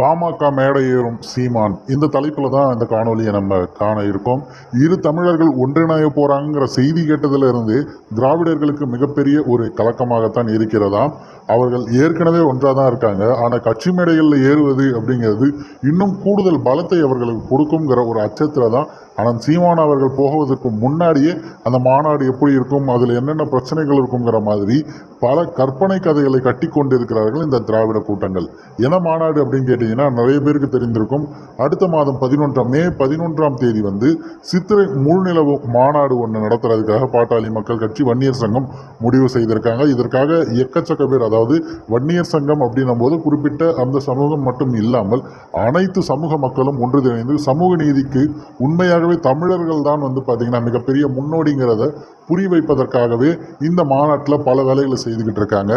பாமக மேடை ஏறும் சீமான். இந்த தலைப்பில் தான் இந்த காணொலியை நம்ம காண இருக்கோம். இரு தமிழர்கள் ஒன்றிணைய போகிறாங்கிற செய்தி கேட்டதிலிருந்து திராவிடர்களுக்கு மிகப்பெரிய ஒரு கலக்கமாகத்தான் இருக்கிறதாம் அவர்கள் ஏற்கனவே ஒன்றாக தான் இருக்காங்க. ஆனால் கட்சி மேடைகளில் ஏறுவது அப்படிங்கிறது இன்னும் கூடுதல் பலத்தை அவர்களுக்கு கொடுக்குங்கிற ஒரு அச்சத்தில் தான் ஆனால் சீமான் அவர்கள் போகுவதற்கு முன்னாடியே அந்த மாநாடு எப்படி இருக்கும் அதில் என்னென்ன பிரச்சனைகள் இருக்குங்கிற மாதிரி பல கற்பனை கதைகளை கட்டி கொண்டிருக்கிறார்கள் இந்த திராவிட கூட்டங்கள். என்ன மாநாடு அப்படின்னு கேட்டிங்கன்னா நிறைய பேருக்கு தெரிந்திருக்கும். அடுத்த மாதம் பதினொன்றாம் மே பதினொன்றாம் தேதி வந்து சித்திரை முழுநிலவு மாநாடு ஒன்று நடத்துறதுக்காக பாட்டாளி மக்கள் கட்சி வன்னியர் சங்கம் முடிவு செய்திருக்காங்க. இதற்காக எக்கச்சக்க பேர் அதாவது வன்னியர் சங்கம் அப்படின்னும் போது குறிப்பிட்ட அந்த சமூகம் மட்டும் இல்லாமல் அனைத்து சமூக மக்களும் ஒன்றிணைந்து சமூக நீதிக்கு உண்மையாக உண்மையாகவே தமிழர்கள் தான் வந்து பார்த்தீங்கன்னா மிகப்பெரிய முன்னோடிங்கிறத புரிய வைப்பதற்காகவே இந்த மாநாட்டில் பல வேலைகளை செய்துக்கிட்டு இருக்காங்க.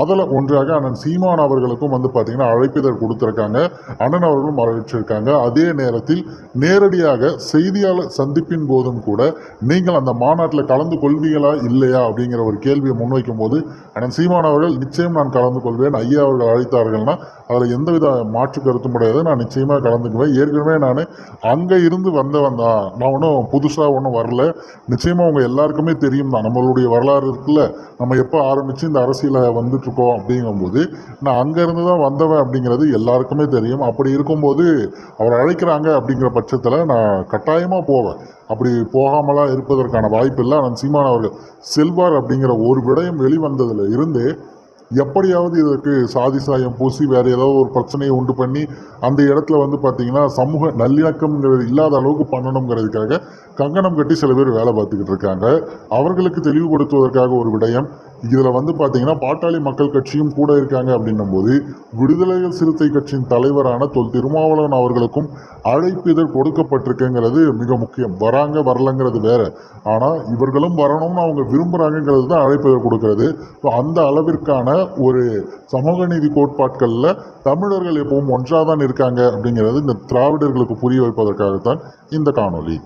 அதில் ஒன்றாக அண்ணன் சீமான் அவர்களுக்கும் வந்து பார்த்திங்கன்னா அழைப்பிதழ் கொடுத்துருக்காங்க. அண்ணன் அவர்களும் வரவேற்றிருக்காங்க. அதே நேரத்தில் நேரடியாக செய்தியாளர் சந்திப்பின் போதும் கூட நீங்கள் அந்த மாநாட்டில் கலந்து கொள்வீங்களா இல்லையா அப்படிங்கிற ஒரு கேள்வியை முன்வைக்கும் போது அண்ணன் சீமான் அவர்கள் நிச்சயம் நான் கலந்து கொள்வேன். ஐயா அவர்கள் அழைத்தார்கள்னா அதில் எந்தவித மாற்று கருத்தும் கிடையாது. நான் நிச்சயமாக கலந்துக்குவேன். ஏற்கனவே நான் அங்கே இருந்து வந்தவன் தான். நான் ஒன்றும் புதுசாக ஒன்றும் வரல. நிச்சயமாக உங்கள் எல்லாருக்குமே தெரியும் தான் நம்மளுடைய வரலாறு இருக்குல்ல? நம்ம எப்போ ஆரம்பித்து இந்த அரசியலை வந்துட்டுருக்கோம் அப்படிங்கும்போது நான் அங்கேருந்து தான் வந்தவன் அப்படிங்கிறது எல்லாருக்குமே தெரியும். அப்படி இருக்கும்போது அவர் அழைக்கிறாங்க அப்படிங்கிற பட்சத்தில் நான் கட்டாயமாக போவேன். அப்படி போகாமலாம் இருப்பதற்கான வாய்ப்பு இல்லை ஆனால் சீமான் அவர்கள் செல்வார் அப்படிங்கிற ஒரு விடயம் வெளிவந்ததில் இருந்து எப்படியாவது இதற்கு சாதி சாயம் பூசி வேறு ஏதாவது ஒரு பிரச்சனையை உண்டு பண்ணி அந்த இடத்துல வந்து பார்த்தீங்கன்னா சமூக நல்லிணக்கம்ங்கிறது இல்லாத அளவுக்கு பண்ணணுங்கிறதுக்காக கங்கணம் கட்டி சில பேர் வேலை பார்த்துக்கிட்டு இருக்காங்க. அவர்களுக்கு தெளிவுபடுத்துவதற்காக ஒரு விடயம் இதில் வந்து பார்த்தீங்கன்னா பாட்டாளி மக்கள் கட்சியும் கூட இருக்காங்க அப்படின்னும் போது விடுதலைகள் சிறுத்தை கட்சியின் தலைவரான தொல் திருமாவளவன் அவர்களுக்கும் அழைப்பிதழ் கொடுக்கப்பட்டிருக்குங்கிறது மிக முக்கியம். வராங்க வரலங்கிறது வேற. ஆனால் இவர்களும் வரணும்னு அவங்க விரும்புகிறாங்கங்கிறது தான் அழைப்பிதழ் கொடுக்கறது. ஸோ அந்த அளவிற்கான ஒரு சமூக நீதி கோட்பாட்களில் தமிழர்கள் எப்பவும் ஒன்றாக தான் இருக்காங்க அப்படிங்கிறது இந்த திராவிடர்களுக்கு புரிய வைப்பதற்காகத்தான் இந்த காணொளி.